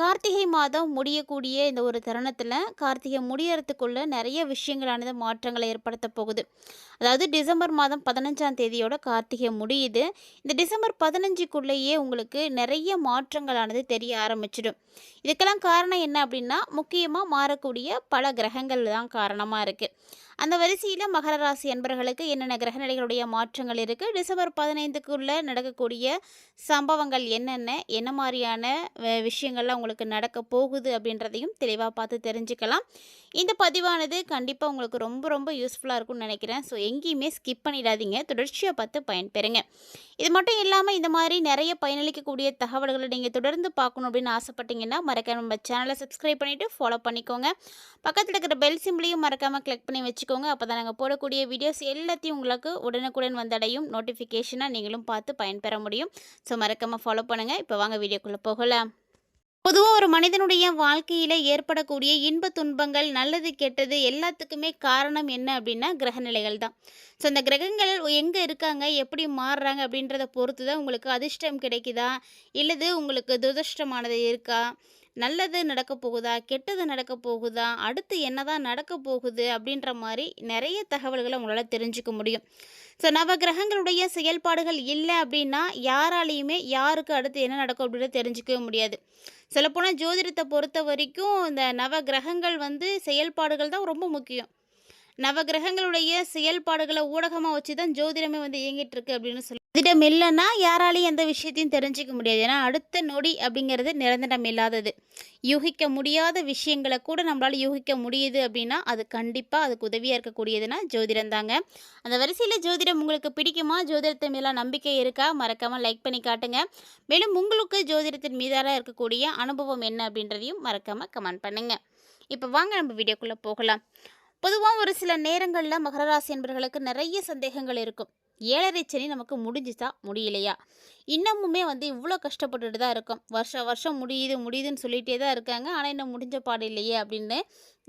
கார்த்திகை மாதம் முடியக்கூடிய இந்த ஒரு தருணத்தில் கார்த்திகை முடியறதுக்குள்ள நிறைய விஷயங்களானது மாற்றங்களை ஏற்படுத்த போகுது. அதாவது டிசம்பர் மாதம் பதினஞ்சாம் தேதியோட கார்த்திகை முடியுது. இந்த டிசம்பர் பதினஞ்சுக்குள்ளேயே உங்களுக்கு நிறைய மாற்றங்களானது தெரிய ஆரம்பிச்சிடும். இதுக்கெல்லாம் காரணம் என்ன அப்படின்னா முக்கியமாக மாறக்கூடிய பல கிரகங்கள் தான் காரணமாக இருக்குது அந்த வரிசையில் மகர ராசி அன்பர்களுக்கு என்னென்ன கிரகநிலைகளுடைய மாற்றங்கள் இருக்குது டிசம்பர் பதினைந்துக்குள்ளே நடக்கக்கூடிய சம்பவங்கள் என்னென்ன? என்ன மாதிரியான விஷயங்கள்லாம் உங்களுக்கு நடக்க போகுது அப்படின்றதையும் தெளிவாக பார்த்து தெரிஞ்சுக்கலாம். இந்த பதிவானது கண்டிப்பாக உங்களுக்கு ரொம்ப ரொம்ப யூஸ்ஃபுல்லாக இருக்கும்னு நினைக்கிறேன். ஸோ எங்கேயுமே ஸ்கிப் பண்ணிடாதீங்க. தொடர்ச்சியாக பார்த்து பயன்பெறுங்க. இது மட்டும் இல்லாமல் இந்த மாதிரி நிறைய பயனளிக்கக்கூடிய தகவல்களை நீங்கள் தொடர்ந்து பார்க்கணும் அப்படின்னு ஆசைப்பட்டீங்கன்னா மறக்காம நம்ம சேனலை சப்ஸ்கிரைப் பண்ணிவிட்டு ஃபாலோ பண்ணிக்கோங்க. பக்கத்தில் இருக்கிற பெல் சிம்பிளையும் மறக்காமல் கிளிக் பண்ணி வச்சு வச்சுக்கோங்க. அப்போ தான் நாங்கள் போடக்கூடிய வீடியோஸ் எல்லாத்தையும் உங்களுக்கு உடனுக்குடன் வந்தடையும். நோட்டிஃபிகேஷனாக நீங்களும் பார்த்து பயன்பெற முடியும். ஸோ மறக்காமல் ஃபாலோ பண்ணுங்கள் இப்போ வாங்க வீடியோக்குள்ளே போகலாம். பொதுவாக ஒரு மனிதனுடைய வாழ்க்கையில் ஏற்படக்கூடிய இன்ப துன்பங்கள் நல்லது கெட்டது எல்லாத்துக்குமே காரணம் என்ன அப்படின்னா கிரகநிலைகள் தான் ஸோ அந்த கிரகங்கள் எங்கே இருக்காங்க எப்படி மாறுறாங்க அப்படின்றத பொறுத்து தான் உங்களுக்கு அதிர்ஷ்டம் கிடைக்குதா? இல்லது உங்களுக்கு துரதிருஷ்டமானது இருக்கா? நல்லது நடக்க போகுதா? கெட்டது நடக்க போகுதா? அடுத்து என்னதான் நடக்க போகுது? அப்படின்ற மாதிரி நிறைய தகவல்களை உங்களால் தெரிஞ்சுக்க முடியும். ஸோ நவ கிரகங்களுடைய செயல்பாடுகள் இல்லை அப்படின்னா யாராலையுமே யாருக்கு அடுத்து என்ன நடக்கும் அப்படின்னு தெரிஞ்சுக்கவே முடியாது. சொல்லப்போனால் ஜோதிடத்தை பொறுத்த வரைக்கும் இந்த நவ கிரகங்கள் வந்து செயல்பாடுகள் தான் ரொம்ப முக்கியம். நவகிரகங்களுடைய செயல்பாடுகளை ஊடகமாக வச்சு தான் ஜோதிடமே வந்து இயங்கிட்டு இருக்கு அப்படின்னு சொல்லி. திடம் இல்லைன்னா யாராலையும் எந்த விஷயத்தையும் தெரிஞ்சுக்க முடியாது. ஏன்னா அடுத்த நொடி அப்படிங்கிறது நிரந்தரம் இல்லாதது. யூகிக்க முடியாத விஷயங்களை கூட நம்மளால் யூகிக்க முடியுது அப்படின்னா அது கண்டிப்பாக அதுக்கு உதவியாக இருக்கக்கூடியதுன்னா ஜோதிடம் தாங்க. அந்த வரிசையில் ஜோதிடம் உங்களுக்கு பிடிக்குமா? ஜோதிடத்தின் மேலே நம்பிக்கை இருக்கா? மறக்காமல் லைக் பண்ணி காட்டுங்க. மேலும் உங்களுக்கு ஜோதிடத்தின் மீதான இருக்கக்கூடிய அனுபவம் என்ன அப்படின்றதையும் மறக்காமல் கமெண்ட் பண்ணுங்கள் இப்போ வாங்க நம்ம வீடியோக்குள்ளே போகலாம். பொதுவாக ஒரு சில நேரங்களில் மகர ராசி என்பவர்களுக்கு நிறைய சந்தேகங்கள் இருக்கும். ஏழரை சனி நமக்கு முடிஞ்சுச்சா? முடியலையா? இன்னமுமே வந்து இவ்வளோ கஷ்டப்பட்டுட்டு தான் இருக்கும். வருஷம் வருஷம் முடியுது முடியுதுன்னு சொல்லிகிட்டே தான் இருக்காங்க. ஆனால் இன்னும் முடிஞ்ச பாடு இல்லையே அப்படின்னு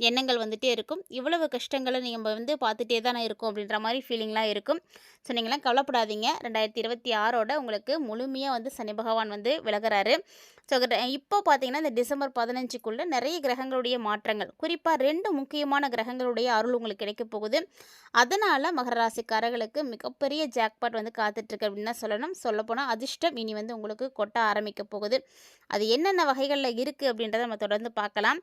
எண்ணங்கள் வந்துட்டே இருக்கும். இவ்வளவு கஷ்டங்களை நீங்கள் வந்து பார்த்துட்டே தானே இருக்கும் அப்படின்ற மாதிரி ஃபீலிங்லாம் இருக்கும். ஸோ நீங்களாம் கவலைப்படாதீங்க. ரெண்டாயிரத்தி இருபத்தி ஆறோட உங்களுக்கு முழுமையாக வந்து சனி பகவான் வந்து விலகுறாரு. ஸோ இப்போ பார்த்தீங்கன்னா இந்த டிசம்பர் பதினஞ்சுக்குள்ளே நிறைய கிரகங்களுடைய மாற்றங்கள். குறிப்பாக ரெண்டு முக்கியமான கிரகங்களுடைய அருள் உங்களுக்கு கிடைக்க போகுது. அதனால் மகர ராசிக்காரர்களுக்கு மிகப்பெரிய ஜாக்பாட் வந்து காத்துட்ருக்கு அப்படின்னு தான் சொல்லணும். சொல்லப்போனால் அதிர்ஷ்டம் இனி வந்து உங்களுக்கு கொட்ட ஆரம்பிக்க போகுது. அது என்னென்ன வகைகளில் இருக்குது அப்படின்றத நம்ம தொடர்ந்து பார்க்கலாம்.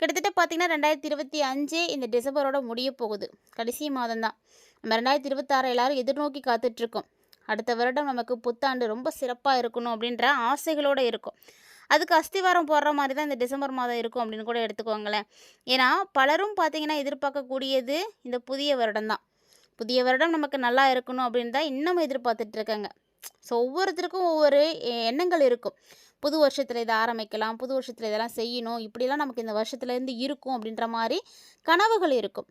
கிட்டத்தட்ட பார்த்தீங்கன்னா ரெண்டாயிரத்தி இருபத்தி அஞ்சு இந்த டிசம்பரோட முடிய போகுது. கடைசி மாதம் தான் நம்ம ரெண்டாயிரத்தி இருபத்தாறு எல்லாரும் எதிர்நோக்கி காத்துட்ருக்கோம். அடுத்த வருடம் நமக்கு புத்தாண்டு ரொம்ப சிறப்பாக இருக்கணும் அப்படின்ற ஆசைகளோடு இருக்கும். அதுக்கு அஸ்திவாரம் போடுற மாதிரி தான் இந்த டிசம்பர் மாதம் இருக்கும் அப்படின்னு கூட எடுத்துக்கோங்களேன். ஏன்னா பலரும் பார்த்திங்கன்னா எதிர்பார்க்கக்கூடியது இந்த புதிய வருடம் தான் புதிய வருடம் நமக்கு நல்லா இருக்கணும் அப்படின்னு தான் இன்னமும் எதிர்பார்த்துட்ருக்காங்க. ஸோ ஒவ்வொருத்தருக்கும் ஒவ்வொரு எண்ணங்கள் இருக்கும். புது வருஷத்தில் இதை ஆரம்பிக்கலாம் புது வருஷத்தில் இதெல்லாம் செய்யணும் இப்படிலாம் நமக்கு இந்த வருஷத்துலேருந்து இருக்கும் அப்படின்ற மாதிரி கனவுகள் இருக்கும்.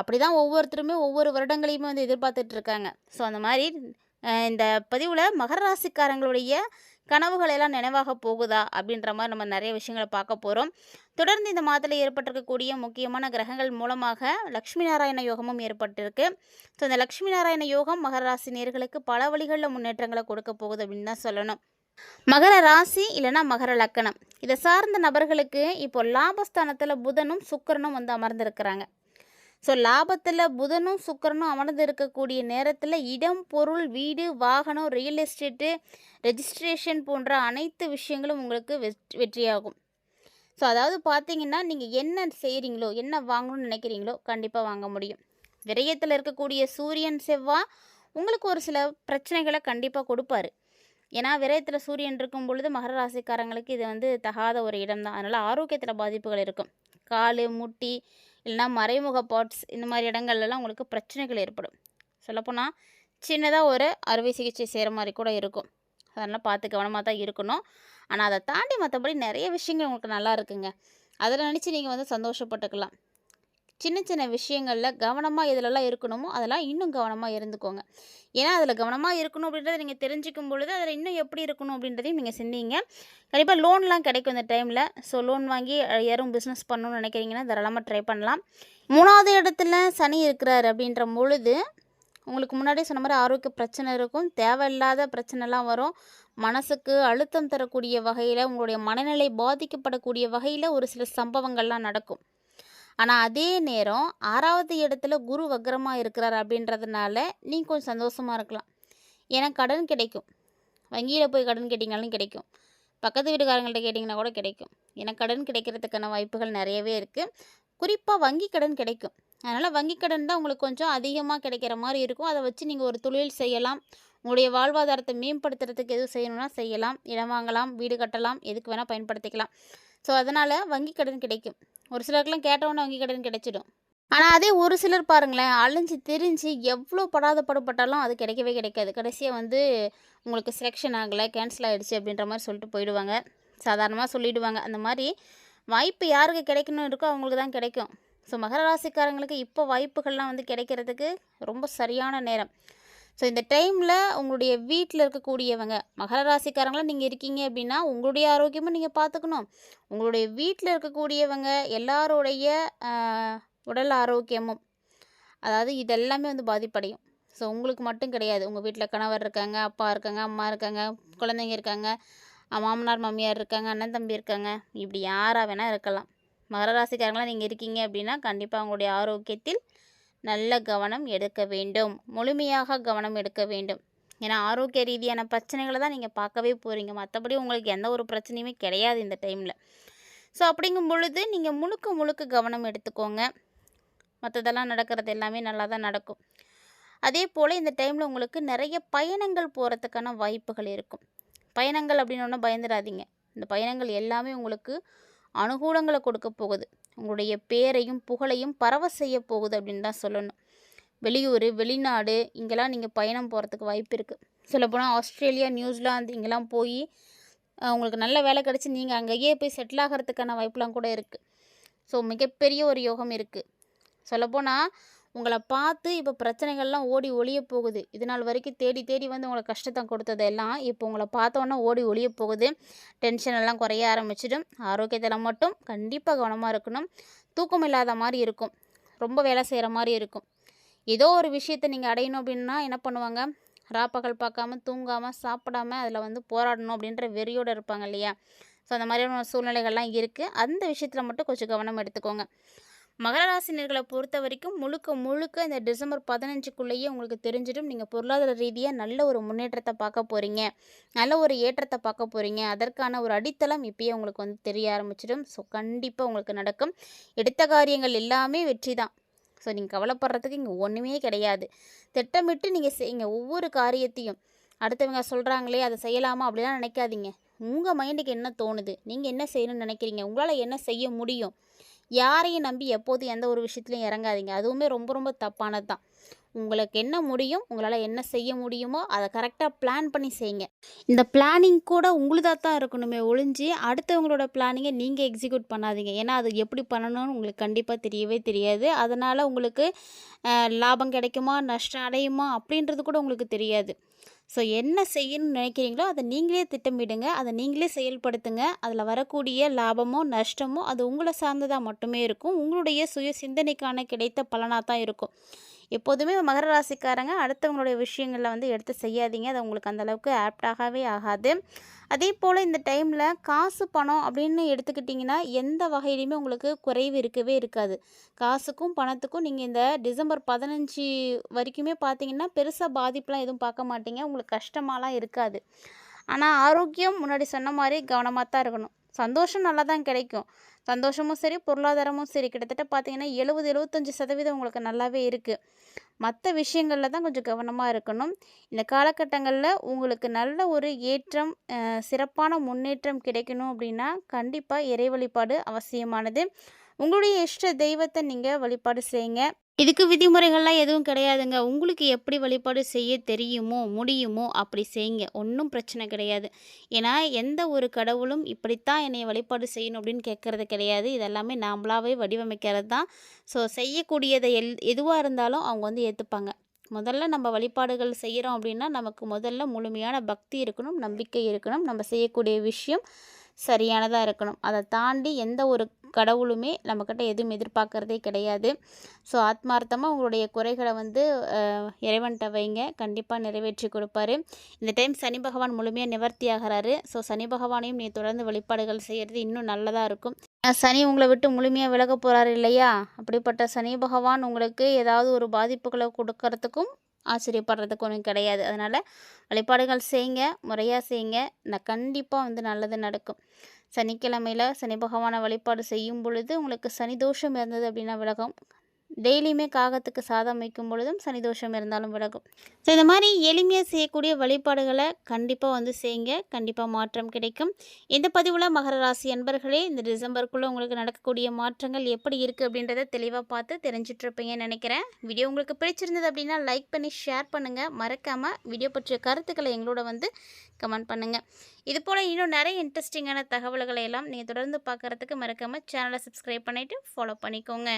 அப்படி தான் ஒவ்வொருத்தருமே ஒவ்வொரு வருடங்களையுமே வந்து எதிர்பார்த்துட்ருக்காங்க ஸோ அந்த மாதிரி இந்த பதிவில் மகர ராசிக்காரங்களுடைய கனவுகள் எல்லாம் நினைவாக போகுதா அப்படின்ற மாதிரி நம்ம நிறைய விஷயங்களை பார்க்க போகிறோம் தொடர்ந்து இந்த மாதத்தில் ஏற்பட்டிருக்கக்கூடிய முக்கியமான கிரகங்கள் மூலமாக லக்ஷ்மி நாராயண யோகமும் ஏற்பட்டிருக்கு. ஸோ இந்த லக்ஷ்மி நாராயண யோகம் மகர ராசி நேர்களுக்கு பல வழிகளில் முன்னேற்றங்களை கொடுக்க போகுது அப்படின்னு தான் சொல்லணும். மகர ராசி இல்லைன்னா மகர லக்கணம். இதை சார்ந்த நபர்களுக்கு இப்போ லாபஸ்தானத்தில் புதனும் சுக்கரனும் வந்து அமர்ந்திருக்கிறாங்க. ஸோ லாபத்தில் புதனும் சுக்கரனும் அமர்ந்து இருக்கக்கூடிய நேரத்தில் இடம் பொருள் வீடு வாகனம் ரியல் எஸ்டேட்டு ரெஜிஸ்ட்ரேஷன் போன்ற அனைத்து விஷயங்களும் உங்களுக்கு வெற்றி வெற்றியாகும். ஸோ அதாவது பார்த்தீங்கன்னா நீங்கள் என்ன செய்கிறீங்களோ என்ன வாங்கணும்னு நினைக்கிறீங்களோ கண்டிப்பாக வாங்க முடியும். விரயத்தில் இருக்கக்கூடிய சூரியன் செவ்வாய் உங்களுக்கு ஒரு சில பிரச்சனைகளை கண்டிப்பாக கொடுப்பாரு. ஏன்னா விரயத்தில் சூரியன் இருக்கும் பொழுது மகர ராசிக்காரங்களுக்கு இது வந்து தகாத ஒரு இடம் தான் அதனால் ஆரோக்கியத்தில் பாதிப்புகள் இருக்கும். கால் முட்டி இல்லைன்னா மறைமுக பாட்ஸ் இந்த மாதிரி இடங்கள்லாம் உங்களுக்கு பிரச்சனைகள் ஏற்படும். சொல்லப்போனால் சின்னதாக ஒரு அறுவை சிகிச்சை செய்கிற மாதிரி கூட இருக்கும். அதனால் பார்த்து கவனமாக தான் இருக்கணும். ஆனால் அதை தாண்டி மற்றபடி நிறைய விஷயங்கள் உங்களுக்கு நல்லா இருக்குங்க. அதில் நினச்சி நீங்கள் வந்து சந்தோஷப்பட்டுக்கலாம். சின்ன சின்ன விஷயங்களில் கவனமாக இதிலெல்லாம் இருக்கணுமோ அதெல்லாம் இன்னும் கவனமாக இருந்துக்கோங்க. ஏன்னா அதில் கவனமாக இருக்கணும் அப்படின்றத நீங்கள் தெரிஞ்சுக்கும் பொழுது அதில் இன்னும் எப்படி இருக்கணும் அப்படின்றதையும் நீங்கள் சிந்திங்க. கண்டிப்பாக லோன்லாம் கிடைக்கும் இந்த டைமில் ஸோ லோன் வாங்கி யாரும் பிஸ்னஸ் பண்ணணும்னு நினைக்கிறீங்கன்னா தாராளமாக ட்ரை பண்ணலாம். மூணாவது இடத்துல சனி இருக்கிறார் அப்படின்ற பொழுது உங்களுக்கு முன்னாடியே சொன்ன மாதிரி ஆரோக்கிய பிரச்சனை இருக்கும். தேவையில்லாத பிரச்சனைலாம் வரும். மனசுக்கு அழுத்தம் தரக்கூடிய வகையில் உங்களுடைய மனநிலை பாதிக்கப்படக்கூடிய வகையில் ஒரு சில சம்பவங்கள்லாம் நடக்கும். ஆனால் அதே நேரம் ஆறாவது இடத்துல குரு வக்ரமாக இருக்கிறார் அப்படின்றதுனால நீங்கள் கொஞ்சம் சந்தோஷமாக இருக்கலாம். ஏன்னா கடன் கிடைக்கும். வங்கியில் போய் கடன் கேட்டிங்கனாலும் கிடைக்கும். பக்கத்து வீட்டுக்காரங்கள்ட்ட கேட்டிங்கன்னா கூட கிடைக்கும். ஏன்னா கடன் கிடைக்கிறதுக்கான வாய்ப்புகள் நிறையவே இருக்குது குறிப்பாக வங்கி கடன் கிடைக்கும். அதனால் வங்கி கடன் தான் உங்களுக்கு கொஞ்சம் அதிகமாக கிடைக்கிற மாதிரி இருக்கும். அதை வச்சு நீங்கள் ஒரு தொழில் செய்யலாம். உங்களுடைய வாழ்வாதாரத்தை மேம்படுத்துறதுக்கு எதுவும் செய்யணும்னா செய்யலாம். இடம் வாங்கலாம் வீடு கட்டலாம் எதுக்கு வேணால் பயன்படுத்திக்கலாம். ஸோ அதனால் வங்கி கடன் கிடைக்கும். ஒரு சிலருக்குலாம் கேட்டவொடனே வங்கி கடன் கிடைச்சிடும். ஆனால் அதே ஒரு சிலர் பாருங்களேன் அலைஞ்சு திரிஞ்சு எவ்வளோ படாத படப்பட்டாலும் அது கிடைக்கவே கிடைக்காது. கடைசியாக வந்து உங்களுக்கு செலெக்ஷன் ஆகலை கேன்சல் ஆகிடுச்சு அப்படின்ற மாதிரி சொல்லிட்டு போயிடுவாங்க. சாதாரணமாக சொல்லிவிடுவாங்க அந்த மாதிரி வாய்ப்பு யாருக்கு கிடைக்கணும் இருக்கோ அவங்களுக்கு தான் கிடைக்கும். ஸோ மகர ராசிக்காரங்களுக்கு இப்போ வாய்ப்புகள்லாம் வந்து கிடைக்கிறதுக்கு ரொம்ப சரியான நேரம். ஸோ இந்த டைமில் உங்களுடைய வீட்டில் இருக்கக்கூடியவங்க மகர ராசிக்காரங்களாம் நீங்கள் இருக்கீங்க அப்படின்னா உங்களுடைய ஆரோக்கியமும் நீங்கள் பார்த்துக்கணும். உங்களுடைய வீட்டில் இருக்கக்கூடியவங்க எல்லாருடைய உடல் ஆரோக்கியமும் அதாவது இதெல்லாமே வந்து பாதிப்படையும். ஸோ உங்களுக்கு மட்டும் கிடையாது. உங்கள் வீட்டில் கணவர் இருக்காங்க அப்பா இருக்காங்க அம்மா இருக்காங்க குழந்தைங்க இருக்காங்க மாமனார் மாமியார் இருக்காங்க அண்ணன் தம்பி இருக்காங்க. இப்படி யாராக வேணால் இருக்கலாம். மகர ராசிக்காரங்களாம் நீங்கள் இருக்கீங்க அப்படின்னா கண்டிப்பாக உங்களுடைய ஆரோக்கியத்தில் நல்ல கவனம் எடுக்க வேண்டும். முழுமையாக கவனம் எடுக்க வேண்டும். ஏன்னா ஆரோக்கிய ரீதியான பிரச்சனைகளை தான் நீங்கள் பார்க்கவே போகிறீங்க மற்றபடி உங்களுக்கு எந்த ஒரு பிரச்சனையுமே கிடையாது இந்த டைமில் ஸோ அப்படிங்கும் பொழுது நீங்கள் முழுக்க முழுக்க கவனம் எடுத்துக்கோங்க. மற்றதெல்லாம் நடக்கிறது எல்லாமே நல்லா தான் நடக்கும். அதே போல் இந்த டைமில் உங்களுக்கு நிறைய பயணங்கள் போகிறதுக்கான வாய்ப்புகள் இருக்கும். பயணங்கள் அப்படின்னு ஒன்றும் பயந்துடாதீங்க. இந்த பயணங்கள் எல்லாமே உங்களுக்கு அனுகூலங்களை கொடுக்க போகுது. உங்களுடைய பேரையும் புகழையும் பரவ செய்ய போகுது அப்படின்னு தான் சொல்லணும். வெளியூர் வெளிநாடு இங்கெல்லாம் நீங்கள் பயணம் போகிறதுக்கு வாய்ப்பு இருக்குது சொல்லப்போனால் ஆஸ்திரேலியா நியூசிலாந்து இங்கெல்லாம் போய் உங்களுக்கு நல்ல வேலை கிடச்சி நீங்கள் அங்கேயே போய் செட்டில் ஆகிறதுக்கான வாய்ப்புலாம் கூட இருக்குது ஸோ மிகப்பெரிய ஒரு யோகம் இருக்குது சொல்லப்போனால் உங்களை பார்த்து இப்போ பிரச்சனைகள்லாம் ஓடி ஒளிய போகுது. இது நாள் வரைக்கும் தேடி தேடி வந்து உங்களை கஷ்டத்தை கொடுத்ததெல்லாம் இப்போ உங்களை பார்த்தோன்னே ஓடி ஒளிய போகுது. டென்ஷன் எல்லாம் குறைய ஆரம்பிச்சிடும். ஆரோக்கியத்தில் மட்டும் கண்டிப்பாக கவனமாக இருக்கணும். தூக்கம் இல்லாத மாதிரி இருக்கும். ரொம்ப வேலை செய்கிற மாதிரி இருக்கும். ஏதோ ஒரு விஷயத்தை நீங்கள் அடையணும் அப்படின்னா என்ன பண்ணுவாங்க? ராப்பகல் பார்க்காம தூங்காமல் சாப்பிடாம அதில் வந்து போராடணும் அப்படின்ற வெறியோடு இருப்பாங்க இல்லையா? ஸோ அந்த மாதிரியான சூழ்நிலைகள்லாம் இருக்குது அந்த விஷயத்தில் மட்டும் கொஞ்சம் கவனம் எடுத்துக்கோங்க. மகர ராசினியர்களை பொறுத்த வரைக்கும் முழுக்க முழுக்க இந்த டிசம்பர் பதினஞ்சுக்குள்ளேயே உங்களுக்கு தெரிஞ்சிடும். நீங்கள் பொருளாதார ரீதியாக நல்ல ஒரு முன்னேற்றத்தை பார்க்க போகிறீங்க நல்ல ஒரு ஏற்றத்தை பார்க்க போகிறீங்க அதற்கான ஒரு அடித்தளம் இப்பயே உங்களுக்கு வந்து தெரிய ஆரம்பிச்சிடும். ஸோ கண்டிப்பாக உங்களுக்கு நடக்கும். எடுத்த காரியங்கள் எல்லாமே வெற்றி தான். ஸோ நீங்கள் கவலைப்படுறதுக்கு இங்கே ஒன்றுமே கிடையாது. திட்டமிட்டு நீங்கள் செய்யுங்க. ஒவ்வொரு காரியத்தையும். அடுத்தவங்க சொல்கிறாங்களே அதை செய்யலாமா? அப்படிலாம் நினைக்காதீங்க. உங்கள் மைண்டுக்கு என்ன தோணுது? நீங்கள் என்ன செய்யணும்னு நினைக்கிறீங்க? உங்களால் என்ன செய்ய முடியும்? யாரையும் நம்பி எப்போதும் எந்த ஒரு விஷயத்துலையும் இறங்காதீங்க. அதுவுமே ரொம்ப ரொம்ப தப்பானது தான் உங்களுக்கு என்ன முடியும் உங்களால் என்ன செய்ய முடியுமோ அதை கரெக்டாக பிளான் பண்ணி செய்யுங்க. இந்த பிளானிங் கூட உங்களுதாக தான் இருக்கணுமே ஒழிஞ்சு அடுத்தவங்களோட பிளானிங்கை நீங்கள் எக்ஸிக்யூட் பண்ணாதீங்க. ஏன்னா அது எப்படி பண்ணணும்னு உங்களுக்கு கண்டிப்பாக தெரியவே தெரியாது. அதனால் உங்களுக்கு லாபம் கிடைக்குமா நஷ்டம் அடையுமா அப்படின்றது கூட உங்களுக்கு தெரியாது. ஸோ என்ன செய்யணும்னு நினைக்கிறீங்களோ அதை நீங்களே திட்டமிடுங்க. அதை நீங்களே செயல்படுத்துங்க. அதில் வரக்கூடிய லாபமோ நஷ்டமோ அது உங்களை சார்ந்ததாக மட்டுமே இருக்கும். உங்களுடைய சுய சிந்தனைக்கான கிடைத்த பலனாக தான் இருக்கும். எப்போதுமே மகர ராசிக்காரங்க அடுத்தவங்களுடைய விஷயங்களில் வந்து எடுத்து செய்யாதீங்க. அது உங்களுக்கு அந்தளவுக்கு ஆப்டாகவே ஆகாது. அதே போல் இந்த டைமில் காசு பணம் அப்படின்னு எடுத்துக்கிட்டிங்கன்னா எந்த வகையிலையுமே உங்களுக்கு குறைவு இருக்கவே இருக்காது. காசுக்கும் பணத்துக்கும் நீங்கள் இந்த டிசம்பர் பதினஞ்சு வரைக்குமே பார்த்தீங்கன்னா பெருசாக பாதிப்புலாம் எதுவும் பார்க்க மாட்டீங்க. உங்களுக்கு கஷ்டமாலாம் இருக்காது. ஆனால் ஆரோக்கியம் முன்னாடி சொன்ன மாதிரி கவனமாக தான் இருக்கணும். சந்தோஷம் நல்லா தான் கிடைக்கும். சந்தோஷமும் சரி பொருளாதாரமும் சரி. கிட்டத்தட்ட பார்த்தீங்கன்னா எழுபது எழுபத்தஞ்சி சதவீதம் உங்களுக்கு நல்லாவே இருக்குது மற்ற விஷயங்களில் தான் கொஞ்சம் கவனமாக இருக்கணும். இந்த காலகட்டங்களில் உங்களுக்கு நல்ல ஒரு ஏற்றம் சிறப்பான முன்னேற்றம் கிடைக்கணும் அப்படின்னா கண்டிப்பாக இறை வழிபாடு அவசியமானது. உங்களுடைய இஷ்ட தெய்வத்தை நீங்கள் வழிபாடு செய்யுங்க. இதுக்கு விதிமுறைகள்லாம் எதுவும் கிடையாதுங்க. உங்களுக்கு எப்படி வழிபாடு செய்ய தெரியுமோ, முடியுமோ அப்படி செய்யுங்க. ஒன்றும் பிரச்சனை கிடையாது. ஏன்னா, எந்த ஒரு கடவுளும் இப்படித்தான் என்னை வழிபாடு செய்யணும் அப்படின்னு கேட்குறது கிடையாது. இதெல்லாமே நாம்ளாவே வடிவமைக்கிறது தான். ஸோ செய்யக்கூடியதை எல் எதுவாக இருந்தாலும் அவங்க வந்து ஏற்றுப்பாங்க முதல்ல நம்ம வழிபாடுகள் செய்கிறோம் அப்படின்னா, நமக்கு முதல்ல முழுமையான பக்தி இருக்கணும், நம்பிக்கை இருக்கணும். நம்ம செய்யக்கூடிய விஷயம் சரியானதாக இருக்கணும். அதை தாண்டி எந்த ஒரு கடவுளுமே நம்மக்கிட்ட எதுவும் எதிர்பார்க்குறதே கிடையாது. ஸோ ஆத்மார்த்தமாக உங்களுடைய குறைகளை வந்து இறைவன்கிட்ட வைங்க. கண்டிப்பாக நிறைவேற்றி கொடுப்பாரு. இந்த டைம் சனி பகவான் முழுமையாக நிவர்த்தி ஆகிறாரு ஸோ சனி பகவானையும் நீ தொடர்ந்து வழிபாடுகள் செய்கிறது இன்னும் நல்லதாக இருக்கும். சனி உங்களை விட்டு முழுமையாக விலக போகிறாரு இல்லையா? அப்படிப்பட்ட சனி பகவான் உங்களுக்கு ஏதாவது ஒரு பாதிப்புகளை கொடுக்கறதுக்கும் ஆச்சரியப்படுறதுக்கு ஒன்றும் கிடையாது. அதனால் வழிபாடுகள் செய்யுங்க. முறையாக செய்யுங்க. நான் கண்டிப்பாக வந்து நல்லது நடக்கும். சனிக்கிழமையில் சனி பகவானை வழிபாடு செய்யும் பொழுது, உங்களுக்கு சனி தோஷம் இருந்தது அப்படின்னா விலகும். டெய்லியுமே காகத்துக்கு சாதம் வைக்கும் பொழுதும் சனி தோஷம் இருந்தாலும் விலகும். ஸோ இந்த மாதிரி எளிமையாக செய்யக்கூடிய வழிபாடுகளை கண்டிப்பாக வந்து செய்யுங்க. கண்டிப்பாக மாற்றம் கிடைக்கும். இந்த பதிவில் மகர ராசி அன்பர்களே, இந்த டிசம்பருக்குள்ளே உங்களுக்கு நடக்கக்கூடிய மாற்றங்கள் எப்படி இருக்குது அப்படின்றத தெளிவாக பார்த்து தெரிஞ்சுட்ருப்பீங்கன்னு நினைக்கிறேன் வீடியோ உங்களுக்கு பிடிச்சிருந்தது அப்படின்னா லைக் பண்ணி ஷேர் பண்ணுங்கள் மறக்காமல் வீடியோ பற்றிய கருத்துக்களை எங்களோட வந்து கமெண்ட் பண்ணுங்கள் இது போல் இன்னும் நிறைய இன்ட்ரெஸ்டிங்கான தகவல்களை எல்லாம் நீங்கள் தொடர்ந்து பார்க்கறதுக்கு மறக்காமல் சேனலை சப்ஸ்கிரைப் பண்ணிவிட்டு ஃபாலோ பண்ணிக்கோங்க.